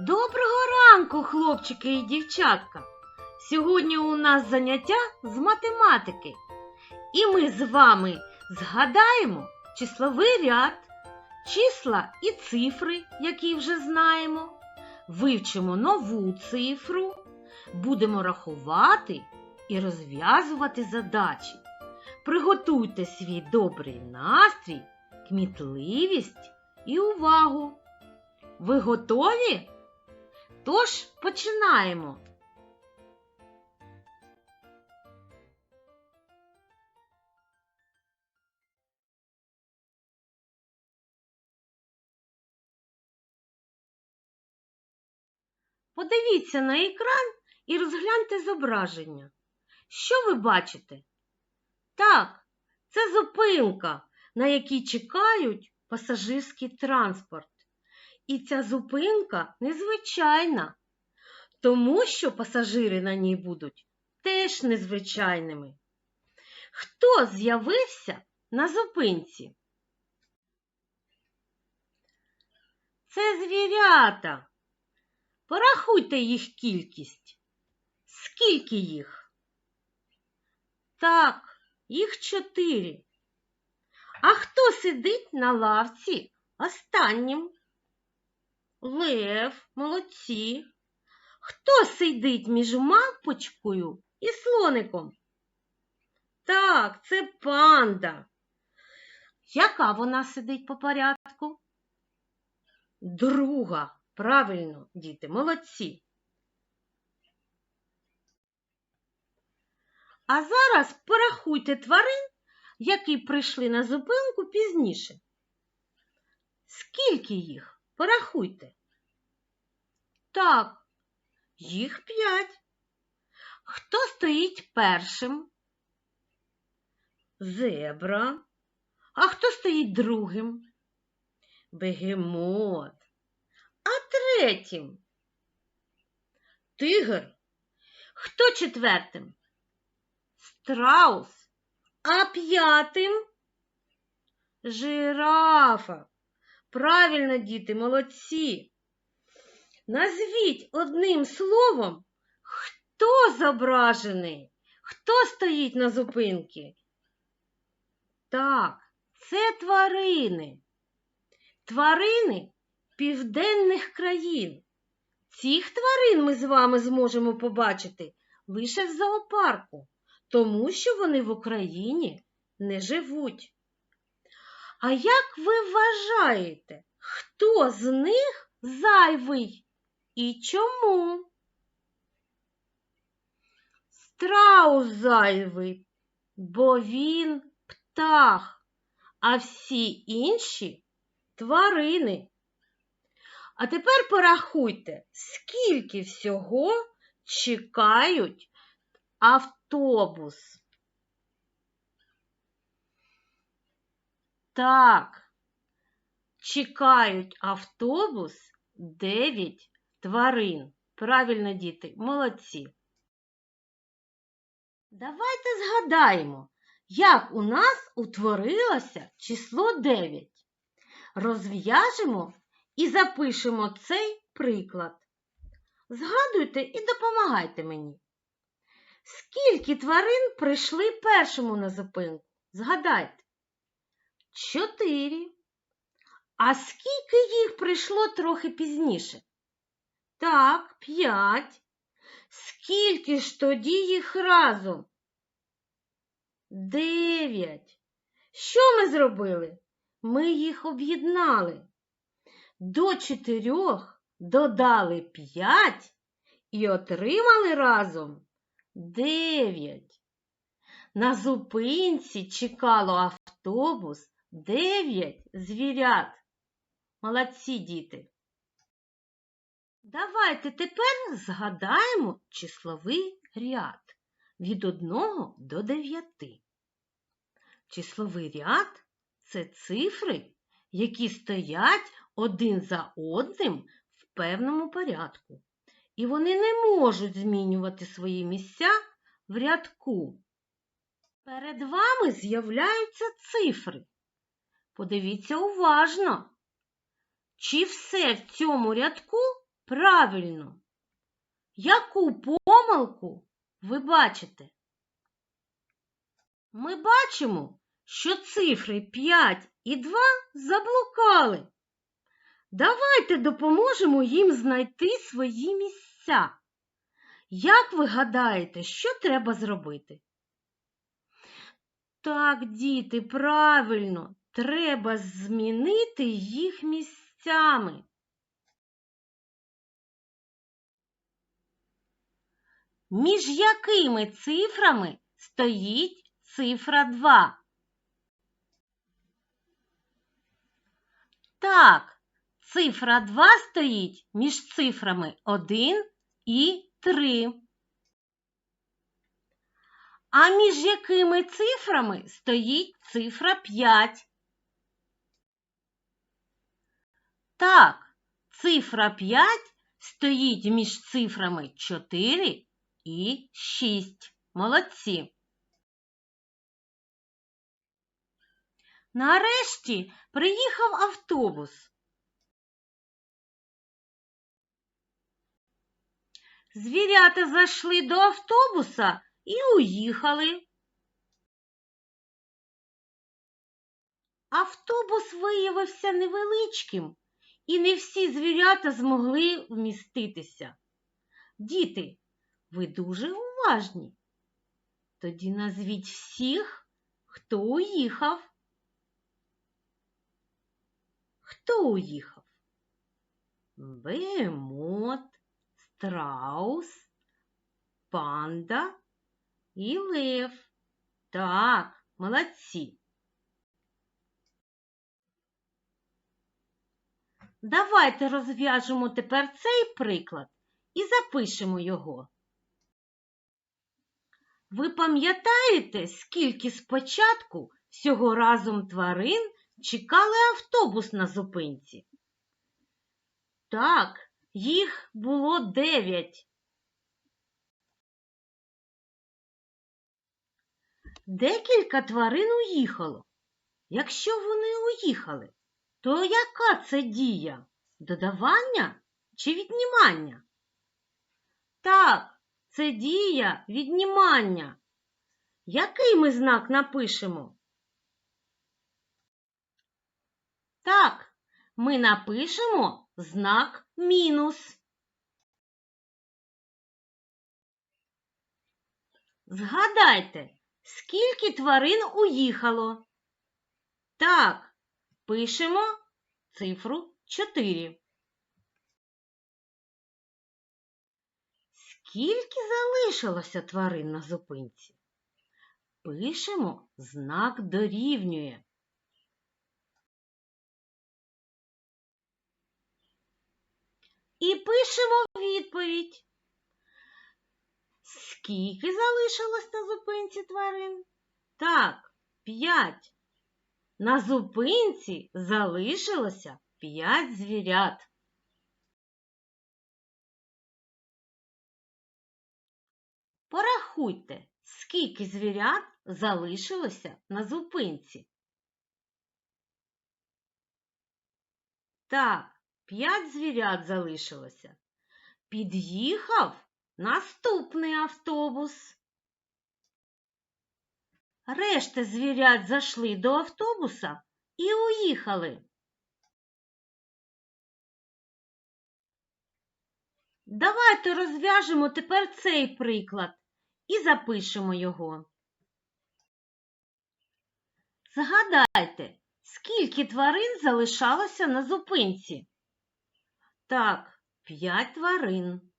Доброго ранку, хлопчики і дівчатка! Сьогодні у нас заняття з математики. І ми з вами згадаємо числовий ряд, числа і цифри, які вже знаємо. Вивчимо нову цифру, будемо рахувати і розв'язувати задачі. Приготуйте свій добрий настрій, кмітливість і увагу. Ви готові? Тож починаємо. Подивіться на екран і розгляньте зображення. Що ви бачите? Так, це зупинка, на якій чекають пасажирський транспорт. І ця зупинка незвичайна, тому що пасажири на ній будуть теж незвичайними. Хто з'явився на зупинці? Це звірята. Порахуйте їх кількість. Скільки їх? Так, їх чотири. А хто сидить на лавці останнім? Лев, молодці. Хто сидить між мавпочкою і слоником? Так, це панда. Яка вона сидить по порядку? Друга. Правильно, діти, молодці. А зараз порахуйте тварин, які прийшли на зупинку пізніше. Скільки їх? Порахуйте. Так, їх п'ять. Хто стоїть першим? Зебра. А хто стоїть другим? Бегемот. А третім? Тигр. Хто четвертим? Страус. А п'ятим? Жирафа. Правильно, діти, молодці. Назвіть одним словом, хто зображений, хто стоїть на зупинці. Так, це тварини. Тварини південних країн. Цих тварин ми з вами зможемо побачити лише в зоопарку, тому що вони в Україні не живуть. А як ви вважаєте, хто з них зайвий і чому? Страус зайвий, бо він птах, а всі інші тварини. А тепер порахуйте, скільки всього чекають автобус. Так, чекають автобус 9 тварин. Правильно, діти, молодці. Давайте згадаємо, як у нас утворилося число 9. Розв'яжемо і запишемо цей приклад. Згадуйте і допомагайте мені. Скільки тварин прийшли першому на зупинку? Згадайте. Чотири. А скільки їх прийшло трохи пізніше? Так, п'ять. Скільки ж тоді їх разом? Дев'ять. Що ми зробили? Ми їх об'єднали. До чотирьох додали п'ять і отримали разом дев'ять. На зупинці чекало автобус дев'ять звірят. Молодці діти. Давайте тепер згадаємо числовий ряд від 1 до 9. Числовий ряд це цифри, які стоять один за одним в певному порядку. І вони не можуть змінювати свої місця в рядку. Перед вами з'являються цифри. Подивіться уважно, чи все в цьому рядку Правильно. Яку помилку ви бачите? Ми бачимо, що цифри 5 і 2 заблукали. Давайте допоможемо їм знайти свої місця. Як ви гадаєте, що треба зробити? Так, діти, правильно, треба змінити їх місцями. Між якими цифрами стоїть цифра 2? Так, цифра 2 стоїть між цифрами 1 і 3. А між якими цифрами стоїть цифра 5? Так, цифра 5 стоїть між цифрами 4 і 6. Молодці. Нарешті приїхав автобус. Звірята зайшли до автобуса і уїхали. Автобус виявився невеличким, і не всі звірята змогли вміститися. Діти, ви дуже уважні. Тоді назвіть всіх, хто уїхав. Хто уїхав? Бегемот, страус, панда і лев. Так, молодці. Давайте розв'яжемо тепер цей приклад і запишемо його. Ви пам'ятаєте, скільки спочатку всього разом тварин чекали автобус на зупинці? Так, їх було дев'ять. Декілька тварин уїхало. Якщо вони уїхали, то яка це дія? Додавання чи віднімання? Так, це дія віднімання. Який ми знак напишемо? Так, ми напишемо знак мінус. Згадайте, скільки тварин уїхало? Так, пишемо цифру 4. Скільки залишилося тварин на зупинці? Пишемо знак дорівнює. І пишемо відповідь. Скільки залишилось на зупинці тварин? Так, 5. На зупинці залишилося 5 звірят. Порахуйте, скільки звірят залишилося на зупинці. Так, п'ять звірят залишилося. Під'їхав наступний автобус. Решта звірят зайшли до автобуса і уїхали. Давайте розв'яжемо тепер цей приклад і запишемо його. Згадайте, скільки тварин залишалося на зупинці? Так, п'ять тварин.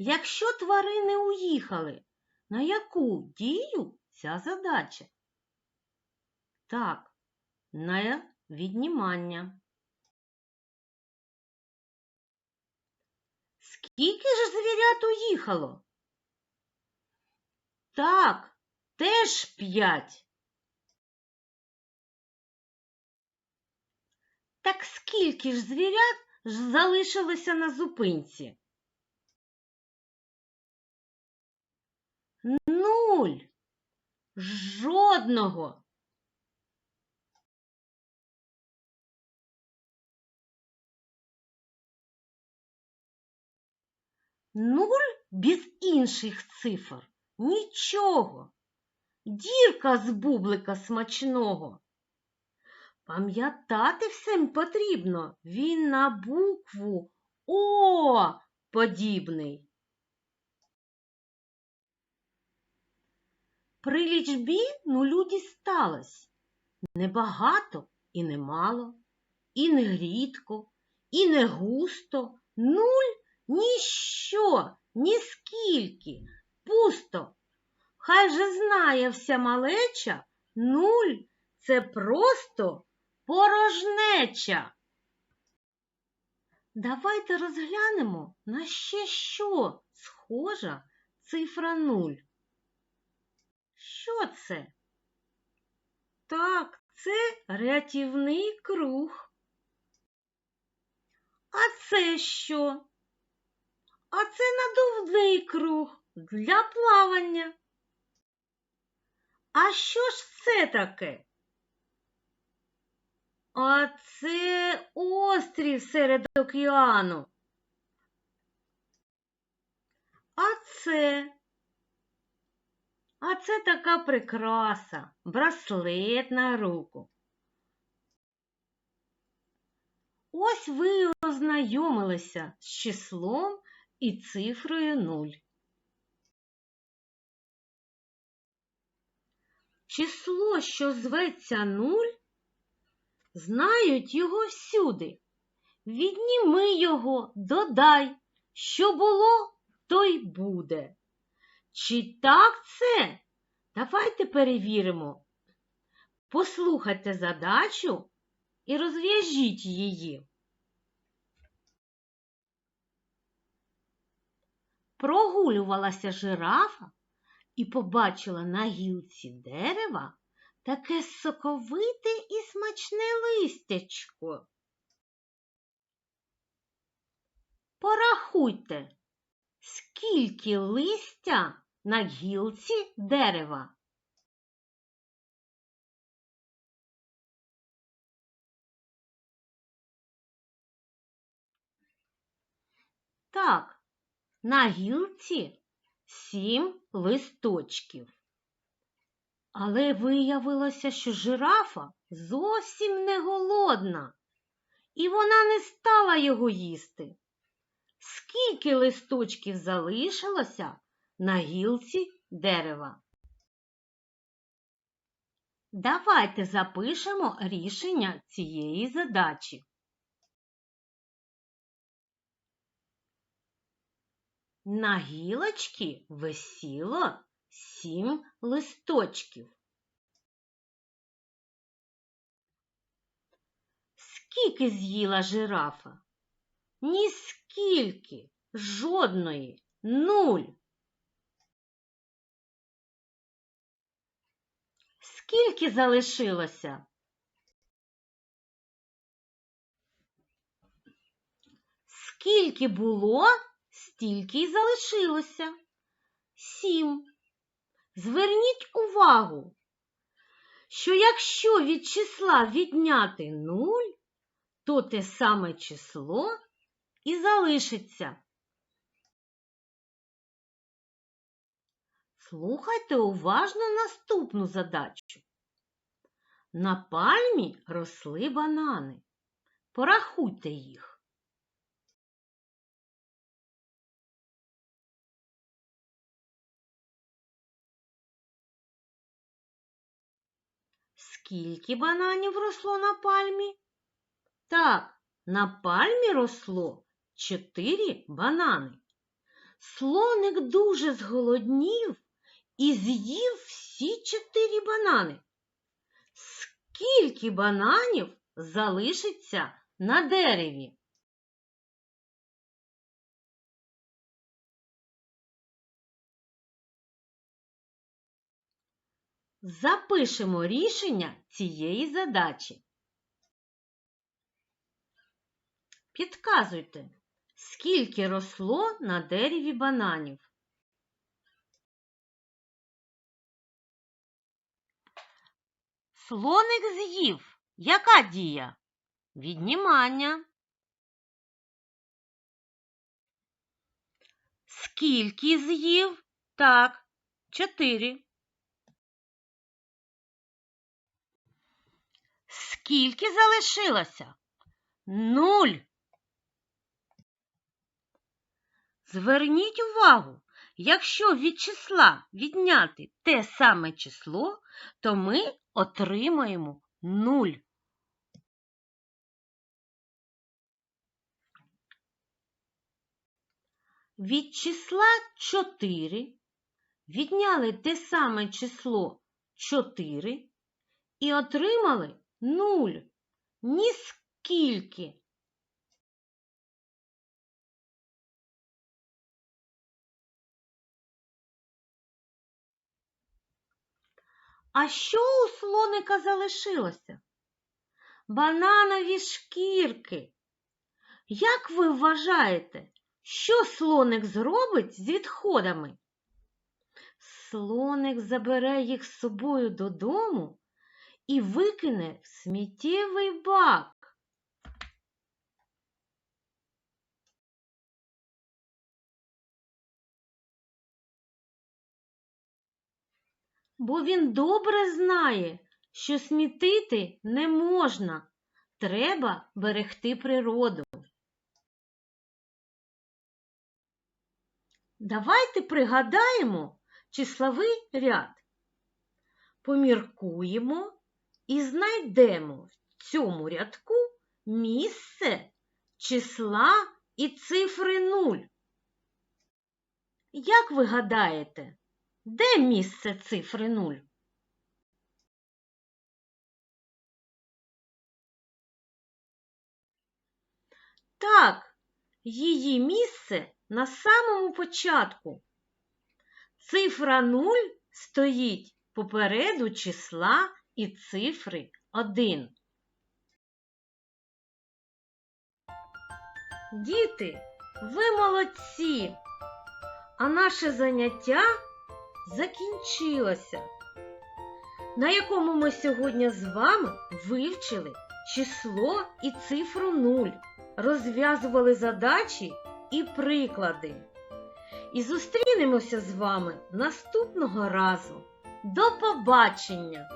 Якщо тварини уїхали, на яку дію ця задача? Так, на віднімання. Скільки ж звірят уїхало? Так, теж п'ять. Так скільки ж звірят залишилося на зупинці? Нуль. Жодного. Нуль без інших цифр. Нічого. Дірка з бублика смачного. Пам'ятати всім потрібно, він на букву О подібний. При лічбі нулю дісталось небагато і немало, і не рідко, і не густо, нуль ніщо, ніскільки, пусто. Хай же знає вся малеча, нуль це просто порожнеча. Давайте розглянемо, на ще що схожа цифра нуль. Що це? Так, це рятівний круг. А це що? А це надувний круг для плавання. А що ж це таке? А це острів серед океану. А це? А це така прикраса, браслет на руку. Ось ви ознайомилися з числом і цифрою 0. Число, що зветься 0, знають його всюди. Відніми його, додай, що було, то й буде. Чи так це? Давайте перевіримо. Послухайте задачу і розв'яжіть її. Прогулювалася жирафа і побачила на гілці дерева таке соковите і смачне листячко. Порахуйте, скільки листя на гілці дерева. Так, на гілці сім листочків. Але виявилося, що жирафа зовсім не голодна, і вона не стала його їсти. Скільки листочків залишилося на гілці дерева? Давайте запишемо рішення цієї задачі. На гілочці висіло сім листочків. Скільки з'їла жирафа? Ніскільки, жодної, нуль. Скільки залишилося? Скільки було, стільки й залишилося. Сім. Зверніть увагу, що якщо від числа відняти нуль, то те саме число і залишиться. Слухайте уважно наступну задачу. На пальмі росли банани. Порахуйте їх. Скільки бананів росло на пальмі? Так, на пальмі росло чотири банани. Слоник дуже зголоднів і з'їв всі чотири банани. Скільки бананів залишиться на дереві? Запишемо рішення цієї задачі. Підказуйте, скільки росло на дереві бананів. Слоник з'їв. Яка дія? Віднімання. Скільки з'їв? Так, чотири. Скільки залишилося? Нуль. Зверніть увагу, якщо від числа відняти те саме число, то ми отримаємо нуль. Від числа 4 відняли те саме число 4 і отримали 0. Ніскільки. А що у слоника залишилося? Бананові шкірки. Як ви вважаєте, що слоник зробить з відходами? Слоник забере їх з собою додому і викине в сміттєвий бак. Бо він добре знає, що смітити не можна. Треба берегти природу. Давайте пригадаємо числовий ряд. Поміркуємо і знайдемо в цьому рядку місце числа і цифри 0. Як ви гадаєте, де місце цифри 0? Так, її місце на самому початку. Цифра 0 стоїть попереду числа і цифри 1. Діти, ви молодці! А наше заняття закінчилося, на якому ми сьогодні з вами вивчили число і цифру 0, розв'язували задачі і приклади. І зустрінемося з вами наступного разу. До побачення!